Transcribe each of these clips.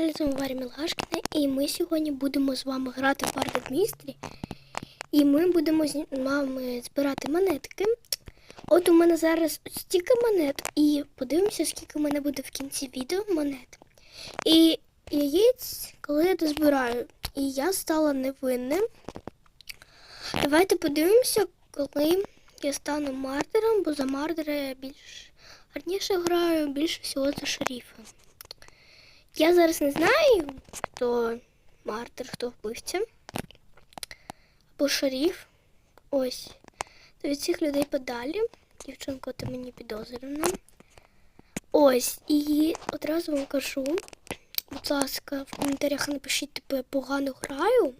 З вами Варя Мілгашкіна, і ми сьогодні будемо з вами грати в Bardic Mystery. І ми будемо з вами збирати монетки. От у мене зараз стільки монет, і подивимося, скільки в мене буде в кінці відео монет. І яєць, коли я дозбираю, і я стала невинним. Давайте подивимося, коли я стану мардером, бо за мардера я більш гарніше граю, більше всього за шерифа. Я зараз не знаю, хто мартир, хто вбивця. Або шериф. Ось. То від цих людей подалі. Дівчинко, ти мені підозрювана. Ось. І одразу вам кажу. Будь ласка, в коментарях напишіть, типу, я погано граю.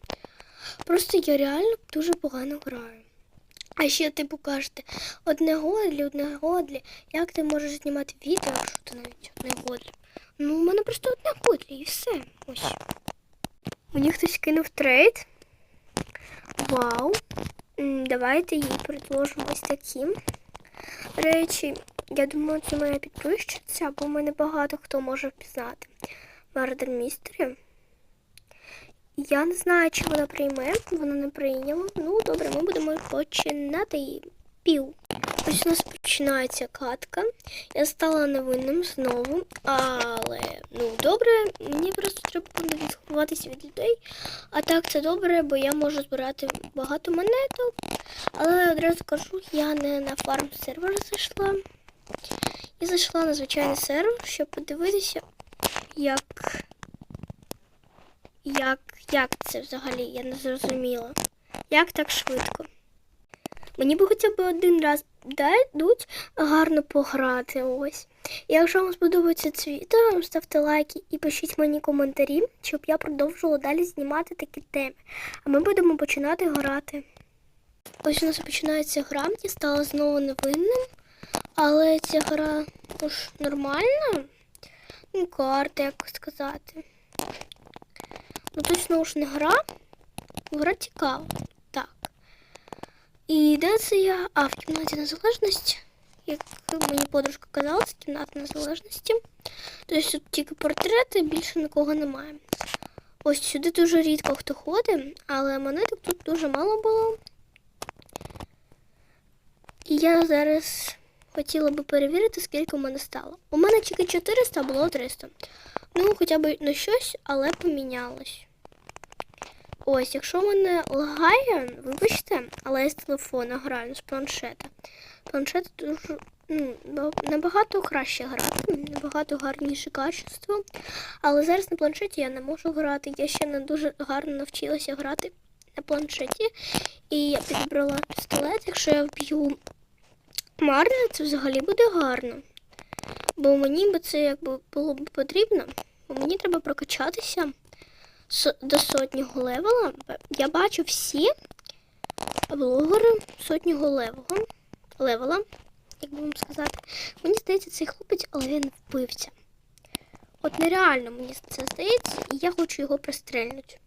Просто я реально дуже погано граю. А ще типу кажете, одне годлі, одне годлі. Як ти можеш знімати відео, якщо ти навіть одне годлі? Ну, у мене просто одне годлі і все. Ось. Мені хтось кинув трейд. Вау. Давайте їй предложимо ось такі речі. Я думаю, це моя підписчиця, бо мене багато хто може впізнати. Мардер Містері. Я не знаю, чи вона прийме, вона не прийняла. Ну, добре, ми будемо починати. Пів. Ось у нас починається катка. Я стала невинним знову, але ну добре, мені просто треба буде відховуватися від людей. А так це добре, бо я можу збирати багато монеток. Але одразу кажу, я не на фарм сервер зайшла. Я зайшла на звичайний сервер, щоб подивитися, як. Як, як це взагалі? Я не зрозуміла. Як так швидко? Мені би хоча б один раз дадуть гарно пограти. Ось. І якщо вам сподобається це відео, ставте лайки і пишіть мені коментарі, щоб я продовжувала далі знімати такі теми. А ми будемо починати грати. Ось у нас починається гра, я стала знову невинним, але ця гра уж нормальна. Ну, карта, як сказати. Ну, точно уж не гра. Гра цікава. Так. І де це я? А, в кімнаті незалежності. Як мені подружка казала, це кімната незалежності. Тобто тут тільки портрети, більше нікого немає. Ось сюди дуже рідко хто ходить, але монеток тут дуже мало було. І я зараз хотіла би перевірити, скільки в мене стало. У мене тільки 400, а було 300. Ну, хоча б на щось, але помінялось. Ось, якщо мене лагає, вибачте, але я з телефона граю, з планшета. Планшет дуже ну, набагато краще грати, набагато гарніше качество. Але зараз на планшеті я не можу грати. Я ще не дуже гарно навчилася грати на планшеті. І я підібрала пістолет. Якщо я вб'ю Марна, це взагалі буде гарно. Бо мені би це якби було б потрібно, мені треба прокачатися до сотнього левела. Я бачу всі блогери сотнього левела, левела, як би вам сказати. Мені здається, цей хлопець, але він вбивця. От нереально мені це здається, і я хочу його пристрельнути.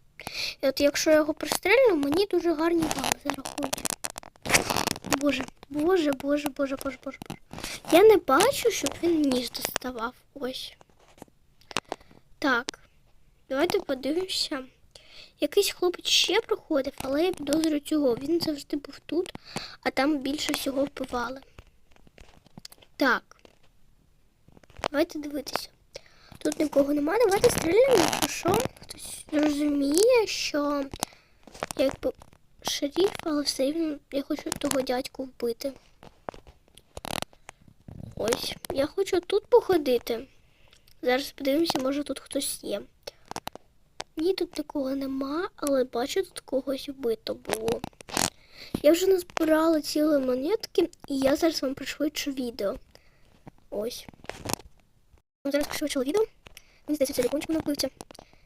І от якщо я його пристрельну, мені дуже гарні бали зарахують. Боже, боже, боже, боже, боже, боже. Я не бачу, щоб він ніж доставав. Ось. Так. Давайте подивимося. Якийсь хлопець ще проходив, але я підозрюю цього. Він завжди був тут, а там більше всього вбивали. Так. Давайте дивитися. Тут нікого немає. Давайте стріляємо, що хтось розуміє, що якби шериф, але все рівно я хочу того дядьку вбити. Ось, я хочу тут походити. Зараз подивимося, може тут хтось є. Ні, тут такого нема, але бачу, тут когось вбито було. Я вже назбирала цілі монетки, і я зараз вам пришвидшу відео. Ось. Зараз пришвидшила відео. Мені здається, це мене вбивця.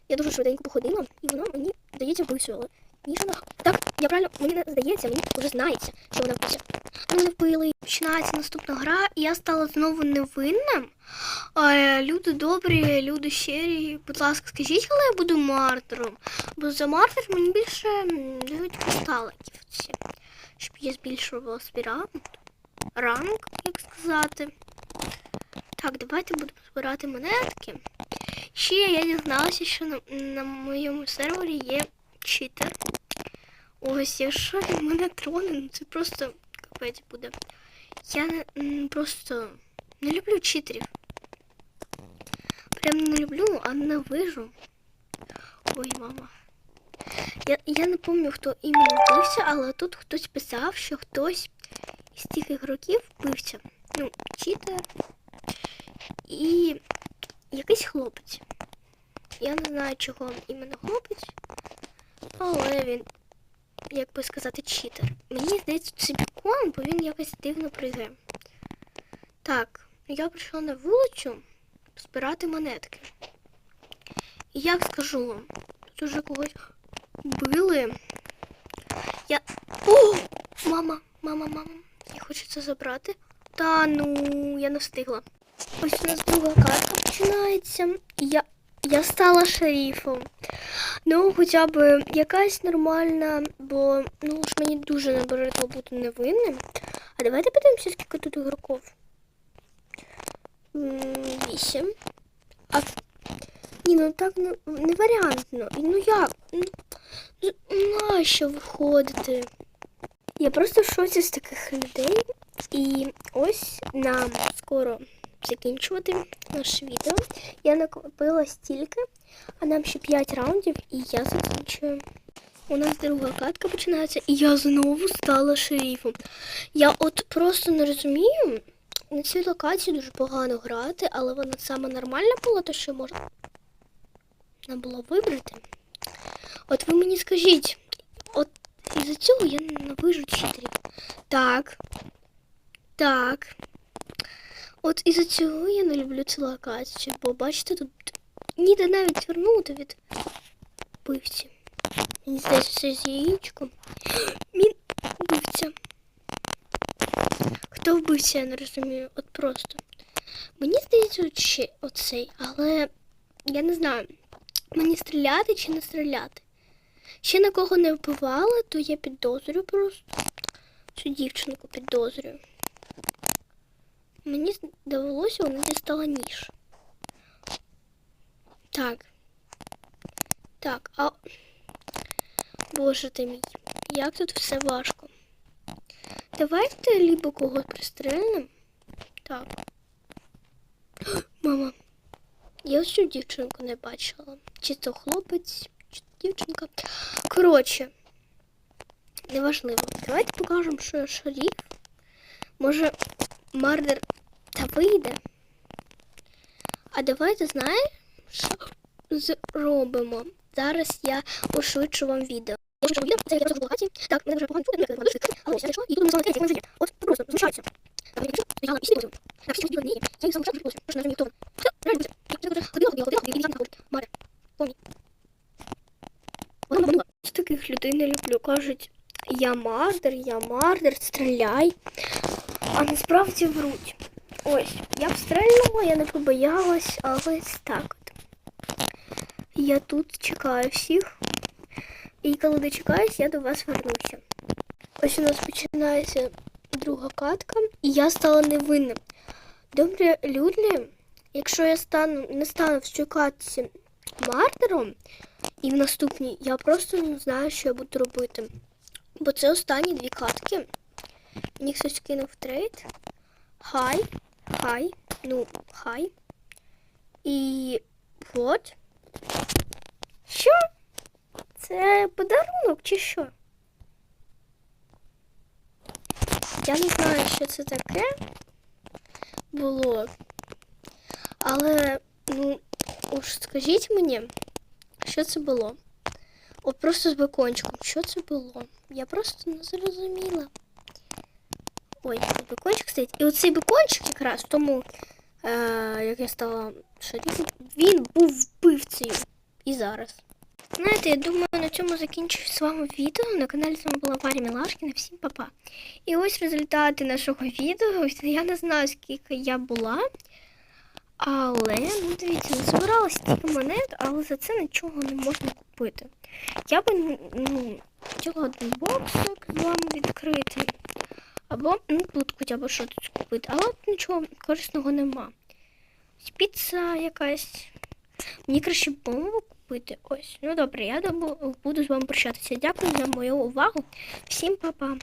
Я дуже швиденько походила, і воно мені здається вбивцю, ніж вона. Так, я правильно, мені здається, мені вже знається, що вона вбивця. Мене вбили. Починається наступна гра, і я стала знову невинним. Люди добрі, люди щирі. Будь ласка, скажіть, коли я буду мартером. Бо за мартер мені більше дають кристаликів. Щоб я збільшувала свій ранг, ранг, як сказати. Так, давайте будемо збирати монетки. Ще я дізналася, що на, на моєму сервері є читер. Ось, якщо він мене троне, ну це просто капець буде. Я просто не люблю читерів. Прям не люблю, а ненавижу. Ой, мама. Я, я не пам'ятаю, хто іменно вбився, але тут хтось писав, що хтось із тих ігроків вбився. Ну, читер і якийсь хлопець. Я не знаю, чого іменно хлопець, але він, як би сказати, читер. Мені здається, це бікон, бо він якось дивно пригає. Так, я прийшла на вулицю збирати монетки. І як скажу вам, тут уже когось били. Я. О! Мама, мама, мама. Я хочу це забрати. Та ну, я не встигла. Ось у нас друга картка починається. Я, я стала шерифом. Ну, хоча б якась нормальна, бо ну ж мені дуже набридло бути невинним. А давайте подивимося, скільки тут ігроків. Вісім. А ні, ну так ну, не варіантно. Ну як? Ну, нащо виходити? Я просто в шоці з таких людей. І ось нам скоро закінчувати наше відео. Я накопила стільки, а нам ще 5 раундів, і я закінчую. У нас друга катка починається, і я знову стала шерифом. Я от просто не розумію. На цій локації дуже погано грати, але вона саме нормальна була, то що можна було вибрати. От ви мені скажіть, от із-за цього я ненавижу читерів. Так. Так. От із-за цього я не люблю цю локацію, бо бачите, тут ніде навіть вернути від вбивці. Мені здається, це з яєчком. Він вбивця. Хто вбивця, я не розумію. От просто. Мені здається, от оцей, але я не знаю, мені стріляти чи не стріляти. Ще на кого не вбивала, то я підозрюю просто. Цю дівчинку підозрюю. Мені здавалося, вона дістала ніж. Так. Так, а. Боже ти мій, як тут все важко. Давайте либо когось пристрельнемо. Так. Мама, я цю дівчинку не бачила. Чи то хлопець, чи дівчинка. Коротше, неважливо. Давайте покажемо, що я шаріф. Може, мардер вийде. А давайте знаєш, що зробимо? Зараз я пошвидшу вам відео. Я пошвидшу відео, це я в локації. Так, мене вже погано чути, мене дуже швидко. Але я зайшла, і тут мене третій, як життя. От просто знущаються. Так, я пишу, стояла і сиділа. Так, всі сиділи в неї. Я їх вже прикусив, тому що не розумію, хто вони. Все, реально буде. Я вже ходила, ходила, ходила, і там знаходить. Маря, помні. Вона маманула. З таких людей не люблю. Кажуть, я мардер, я мардер, стріляй. А насправді вруть. Ось, я б стрельнула, я не побоялась, але так от. Я тут чекаю всіх. І коли дочекаюсь, я до вас вернуся. Ось у нас починається друга катка, і я стала невинним. Добре, люди, якщо я стану, не стану в цій катці мардером, і в наступній я просто не знаю, що я буду робити. Бо це останні дві катки. Мені хтось кинув трейд. Хай. Хай. Ну, хай. І от. Що? Це подарунок чи що? Я не знаю, що це таке було. Але, ну, уж скажіть мені, що це було? От просто з бекончиком. Що це було? Я просто не зрозуміла. Ой, тут бекончик стоїть. І оцей бекончик якраз тому, е, як я стала шарифом, він був вбивцею. І зараз. Знаєте, я думаю, на цьому закінчую з вами відео. На каналі з вами була Варя Мілашкіна. Всім па-па. І ось результати нашого відео. Я не знаю, скільки я була. Але, ну дивіться, не збирала стільки монет, але за це нічого не можна купити. Я би ну, хотіла один боксик з вами відкрити. Або, ну, тут хоча б щось купити. Але от нічого корисного нема. Піца якась. Мені краще бомбу купити. Ось. Ну добре, я буду з вами прощатися. Дякую за мою увагу. Всім па-па.